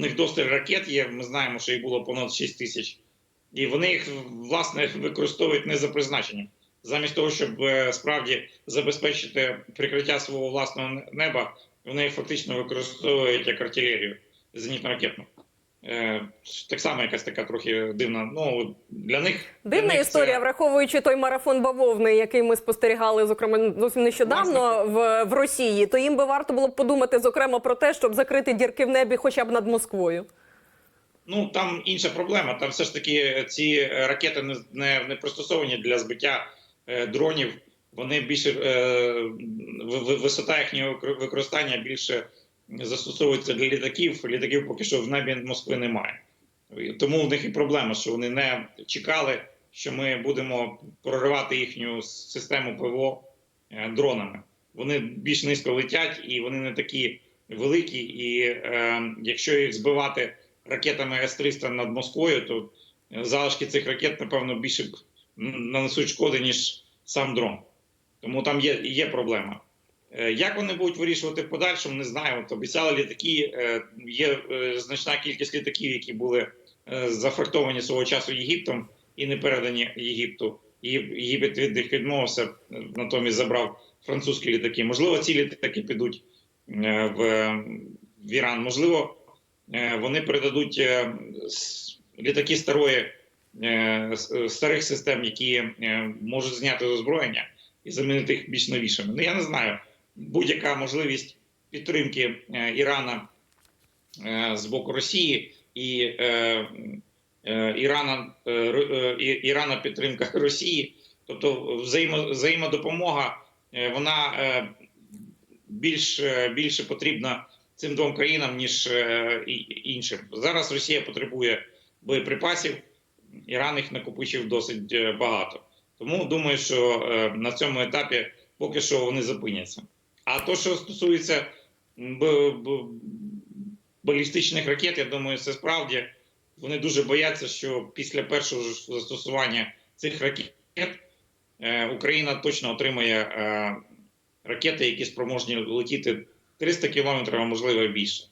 У них досталь ракет є. Ми знаємо, що їх було понад 6 тисяч, і вони їх власне використовують не за призначенням. Замість того, щоб е, справді забезпечити прикриття свого власного неба, вони фактично використовують як артилерію зенітно-ракетну. Е, так само якась така трохи дивна. Ну для них для Дивна них історія, це- враховуючи той марафон бавовни, який ми спостерігали, зокрема зовсім нещодавно в, в Росії, то їм би варто було б подумати зокрема про те, щоб закрити дірки в небі хоча б над Москвою. Ну там інша проблема. Там все ж таки ці ракети не, не, не пристосовані для збиття е, дронів. Вони більше е, висота їхнього викор- використання більше застосовується для літаків. Літаків поки що в небі Москви немає. Тому в них і проблема, що вони не чекали, що ми будемо проривати їхню систему ПВО е, дронами. Вони більш низько летять і вони не такі великі. І е, якщо їх збивати ракетами С-300 над Москвою, то е, залишки цих ракет, напевно, більше нанесуть шкоди, ніж сам дрон. Тому там є, є проблема. Е, Як вони будуть вирішувати в подальшому, не знаю. От обіцяли літаки. Є значна кількість літаків, які були е, зафрахтовані свого часу Єгиптом і не передані Єгипту. Єг- Єгипет від них відмовився, натомість забрав французькі літаки. Можливо, ці літаки підуть е, в, в Іран. Можливо, е, вони передадуть літаки старої старих систем, які можуть зняти озброєння і замінити їх більш новішими. Ну я не знаю. Будь-яка можливість підтримки Ірана з боку Росії і е, е, Ірана, е, е, Ірана підтримка Росії, тобто взаємо, взаємодопомога, е, вона е, більш, е, більше потрібна цим двом країнам, ніж е, іншим. Зараз Росія потребує боєприпасів, Іран їх накопичив досить багато. Тому думаю, що е, на цьому етапі поки що вони зупиняться. А то, що стосується балістичних ракет, я думаю, це справді вони дуже бояться, що після першого застосування цих ракет е, Україна точно отримає е, ракети, які спроможні летіти 300 кілометрів, а можливо більше.